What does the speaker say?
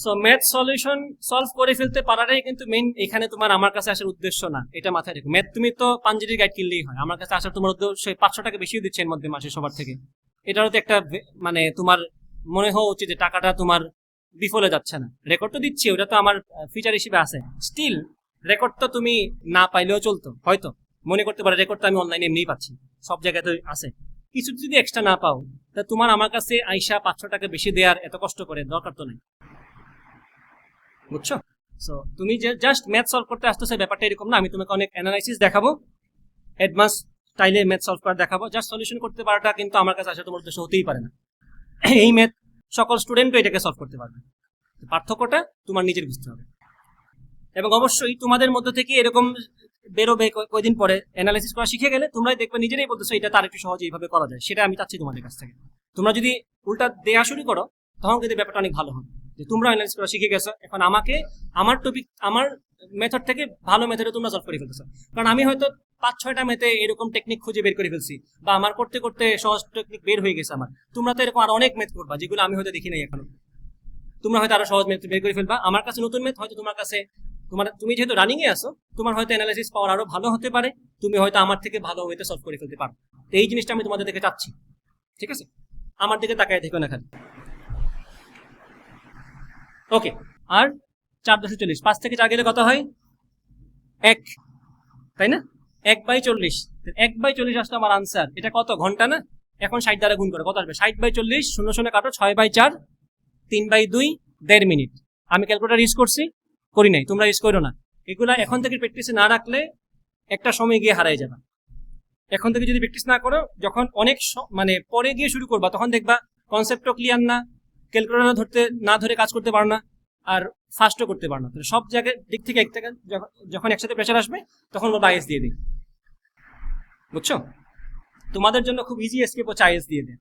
So math solution solve করে ফেলতে পারাটাই কিন্তু মেইন এখানে তোমার আমার কাছে আসার উদ্দেশ্য না। এটা মাথায় রেখো। ম্যাথ তুমি তো পাঞ্জেরির গাইড কিনলেই হয়। আমার কাছে আসার তোমার উদ্দেশ্য পাঁচশো টাকা বেশিও দিচ্ছে এর মধ্যে মাসে সবার থেকে। এটারও তো একটা মানে তোমার মনে হওয়া উচিত যে টাকাটা তোমার বিফলে যাচ্ছে না। রেকর্ড তো দিচ্ছি, ওটা তো আমার ফিচার হিসেবে আছে। স্টিল রেকর্ড তো তুমি না পাইলেও চলতো, হয়তো। মনে করতে পারো রেকর্ড তো আমি অনলাইনে এমনিই পাচ্ছি। সব জায়গায় তো আছে। কিছু যদি এক্সট্রা না পাও, তা তোমার আমার কাছে আইসা পাঁচশো টাকা বেশি দেওয়ার এত কষ্ট করে দরকার তো নেই। বুঝছ? সো তুমি যে জাস্ট ম্যাথ সলভ করতে আসতেছে ব্যাপারটা এরকম না। আমি তোমাকে অনেক অ্যানালাইসিস দেখাবো। অ্যাডভান্স স্টাইলে ম্যাথ সলভ করা দেখাবো। জাস্ট সলিউশন করতে পারাটা কিন্তু আমার কাছে আসা তোমার উদ্দেশ্য হতেই পারে না। এই ম্যাথ সকল স্টুডেন্টও এটাকে সলভ করতে পারবে। পার্থক্যটা তোমার নিজের বুঝতে হবে। এবং অবশ্যই তোমাদের মধ্যে থেকে এরকম বেরোবে কয়- কয়দিন পরে অ্যানালাইসিস করা শিখে গেলে তোমরাই দেখবে নিজেরাই বলতেছো, এটা তার একটু সহজে এইভাবে করা যায়। সেটা আমি চাচ্ছি তোমাদের কাছ থেকে। তোমরা যদি উল্টা দেয়া শুরু করো, তখন কিন্তু ব্যাপারটা অনেক ভালো হবে। যে তোমরা অ্যানালাইসিস করা শিখে গেছো। এখন আমাকে, আমার টপিক আমার মেথড থেকে ভালো মেথডে তোমরা সলভ করে ফেলতেছো। কারণ আমি হয়তো পাঁচ, ছয়টা মেথে এরকম টেকনিক খুঁজে বের করে ফেলছি বা আমার করতে করতে সহজ টেকনিক বের হয়ে গেছে আমার। তোমরা তো এরকম আর অনেক মেথ করবা, যেগুলো আমি হয়তো দেখি নাই এখনও। তোমরা হয়তো আরও সহজ মেথ বের করে ফেলবা। আমার কাছে নতুন মেথ হয়তো তোমার কাছে, তোমার, তুমি যেহেতু রানিং এ আসো তোমার হয়তো অ্যানালাইসিস পাওয়ার আরও ভালো হতে পারে। তুমি হয়তো আমার থেকে ভালো ওয়েতে সলভ করে ফেলতে পারো। এই জিনিসটা আমি তোমাদের থেকে চাচ্ছি। ঠিক আছে? আমার দিকে তাকায় দেখো না খালি। ওকে আর চার দশো চল্লিশ। পাঁচ থেকে চার গেলে কত হয়? এক, তাই না? এক বাই চল্লিশ। এক বাই চল্লিশ আসতো আমার আনসার এটা কত? ঘণ্টা না? এখন ষাট দ্বারা গুণ করে। কত আসবে? ষাট বাই চল্লিশ, শূন্য শূন্য কাটো, ছয় বাই চার, তিন বাই দুই, দেড় মিনিট। আমি ক্যালকুলেটার ইউজ করছি, করি নাই, তোমরা ইউজ করো না। এগুলা এখন থেকে প্র্যাকটিসে না রাখলে একটা সময় গিয়ে হারাই যাবে। এখন থেকে যদি প্র্যাকটিস না করো, যখন অনেক মানে পরে গিয়ে শুরু করবা, তখন দেখবা কনসেপ্টও ক্লিয়ার না। ক্যালকুলেটার ধরতে, না ধরে কাজ করতে পারো না আর ফাস্টও করতে পারো না। সব জায়গায়, দিক থেকে এক থেকে যখন- যখন একসাথে প্রেশার আসবে, তখন বলব আইএস দিয়ে দিই। বুঝছ? তোমাদের জন্য খুব ইজি এসকেপ হচ্ছে আইএস দিয়ে দেয়।